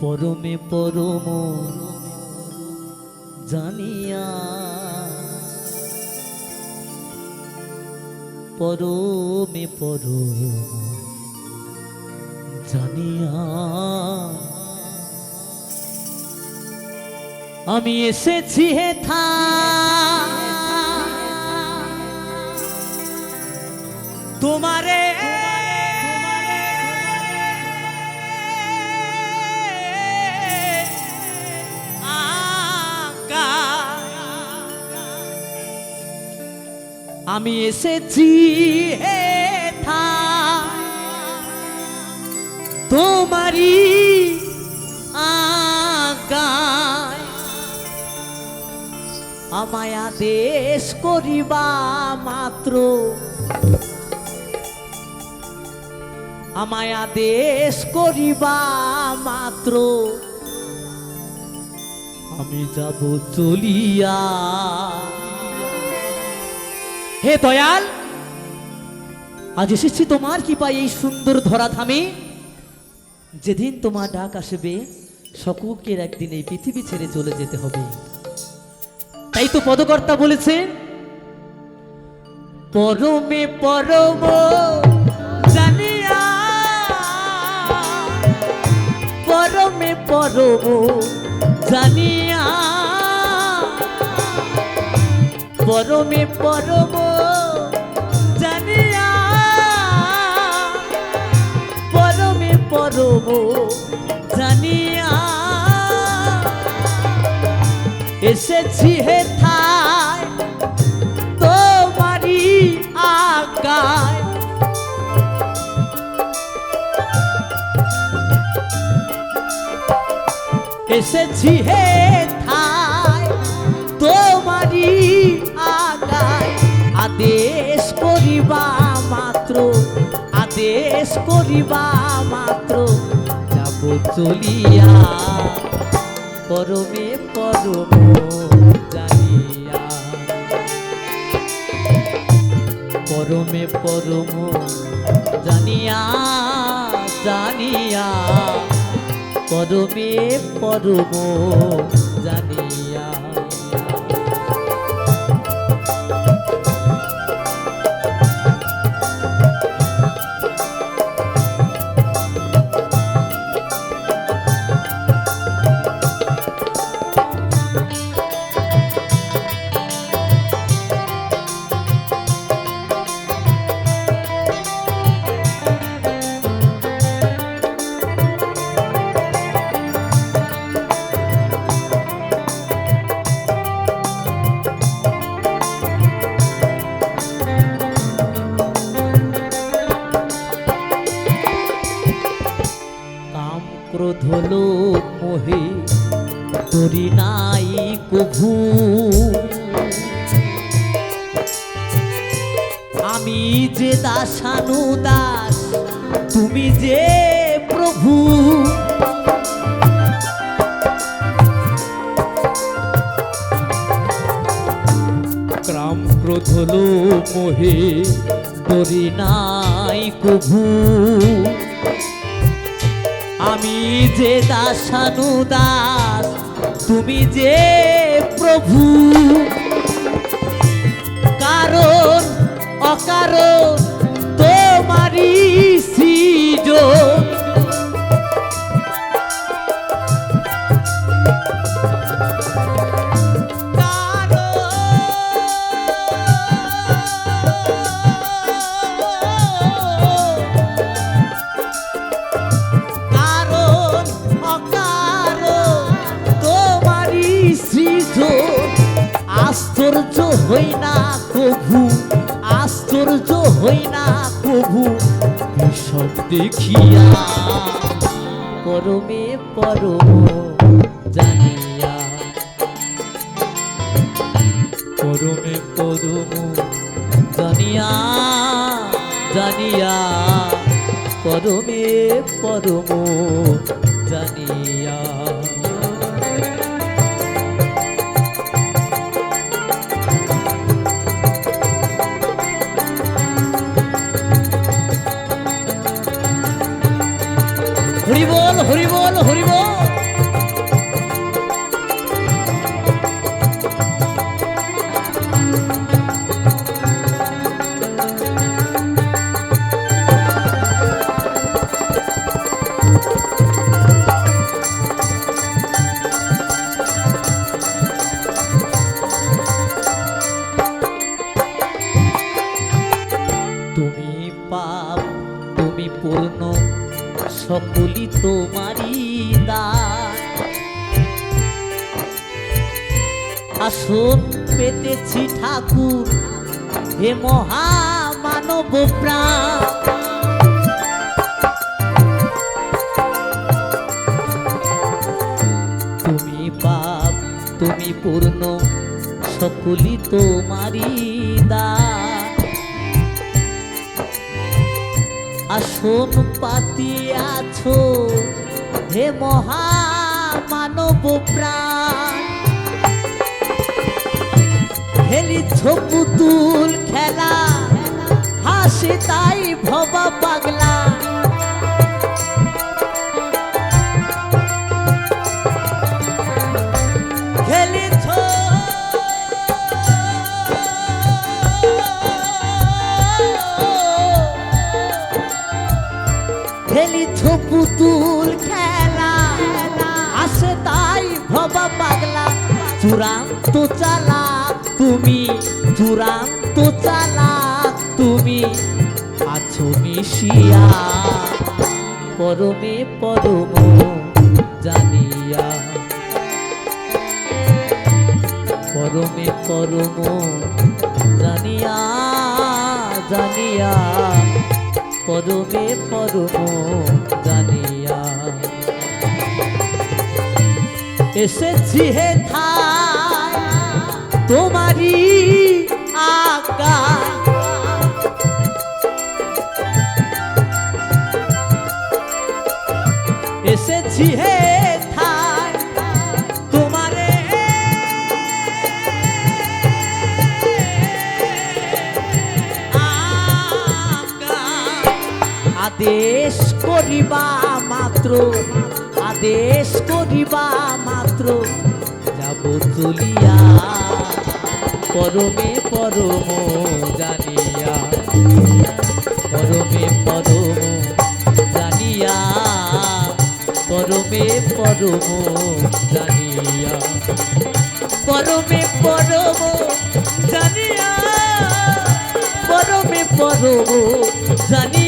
পরমে পরম জানিয়া পরমে পরম জানিয়া আমি এসেছি হে থা। তোমারে আমি এসেছি হে থা তোমারি আগায় আমায় আদেশ করিবা মাত্র। আমায় আদেশ করিবা মাত্র। আমি যাব চলিয়া হে দয়াল, আজ এসেছি তোমার কি পাই এই সুন্দর ধরাধামে। যেদিন তোমার ডাক আসবে, সকলকের একদিন এই পৃথিবী ছেড়ে চলে যেতে হবে। তাই তো পদকর্তা বলেছেন, পরমে পরম জানিয়া, পরমে পরম জানিয়া পরমে পরম জানিয়া পরমে পরম জানিয়া এসেছি হে থায় তোমারি আগায় এসেছি হে করিবা মাত্র, আদেশ করিবা মাত্র, যাব চলিয়া পরমে পরম পরমে পরম জানিয়া জানিয়া, পরমে পরম ক্রোধ লোভ মোহে, তরি নাই কভু। আমি যে দাসানু দাস, তুমি যে প্রভু। ক্রাম ক্রোধ মোহে, তরি নাই কভু। আমি যে দাসানু দাস তুমি যে প্রভু। কারণ অকারণ তোমারই সৃজন। আশ্চর্য হই না কভু আশ্চর্য হই না কভু এসব দেখিয়া পরমে পরম জানিয়া, পরমে পরম জানিয়া জানিয়া, পরমে পরম জানিয়া তুমি পাপ, তুমি পূর্ণ, সকলই তোমারই দান। আসন পেতেছি ঠাকুর, হে মহামানব প্রাণ। তুমি পাপ, তুমি পূর্ণ, সকলই তোমারই দান। আসন পাতিয়াছো হে মহামানব প্রাণ। খেলিছ পুতুল খেলা হাসি তাই ভবা পাগলা। খেলিছ পুতুল খেলা। আসে তাই ভবা পাগলা, চূড়ান্ত চালাক তুমি চূড়ান্ত চালাক তুমি আছো মিশিয়া। পরমে পরম জানিয়া। পরমে পরম জানিয়া জানিয়া। পরমে পরব জানিয়া এসেছি হে থাই তোমারই আকা এসেছি হে আদেশ করিবা মাত্র, আদেশ করিবা মাত্র। যাব চলিয়া পরমে পরম জানিয়া। পরমে পরম জানিয়া, পরমে পরম জানিয়া। পরমে পরম জানিয়া, পরমে পরম জানিয়া।